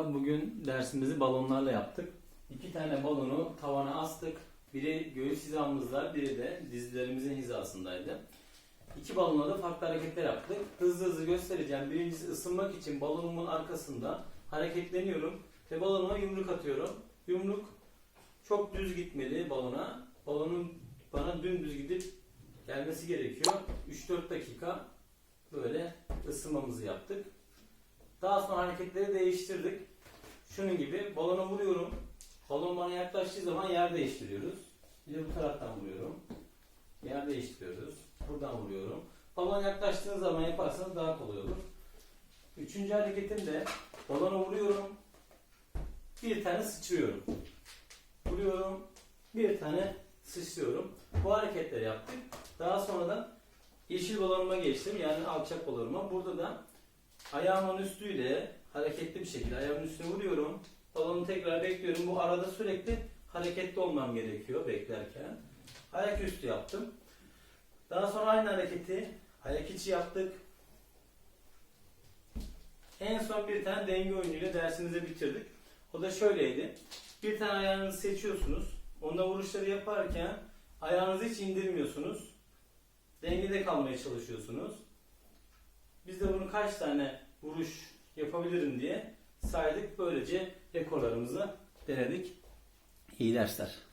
Merhaba, bugün dersimizi balonlarla yaptık. İki tane balonu tavana astık. Biri göğüs hizamızda, biri de dizlerimizin hizasındaydı. İki balonla da farklı hareketler yaptık. Hızlı hızlı göstereceğim. Birincisi ısınmak için balonumun arkasında hareketleniyorum ve balonuma yumruk atıyorum. Yumruk çok düz gitmeli balona. Balonun bana dümdüz gidip gelmesi gerekiyor. 3-4 dakika böyle ısınmamızı yaptık. Daha sonra hareketleri değiştirdik. Şunun gibi balona vuruyorum. Balon bana yaklaştığı zaman yer değiştiriyoruz. Bir de bu taraftan vuruyorum. Yer değiştiriyoruz. Buradan vuruyorum. Balon yaklaştığınız zaman yaparsanız daha kolay olur. Üçüncü hareketim de balona vuruyorum. Bir tane sıçrıyorum. Vuruyorum. Bir tane sıçrıyorum. Bu hareketleri yaptık. Daha sonradan yeşil balonuma geçtim. Yani alçak balonuma. Burada da Ayağımın üstüyle hareketli bir şekilde ayağımın üstüne vuruyorum. Balonu tekrar bekliyorum. Bu arada sürekli hareketli olmam gerekiyor beklerken. Ayak üstü yaptım. Daha sonra aynı hareketi ayak içi yaptık. En son bir tane denge oyunuyla dersimizi bitirdik. O da şöyleydi. Bir tane ayağınızı seçiyorsunuz. Onda vuruşları yaparken ayağınızı hiç indirmiyorsunuz. Dengede kalmaya çalışıyorsunuz. Kaç tane vuruş yapabilirim diye saydık. Böylece rekorlarımızı denedik. İyi dersler.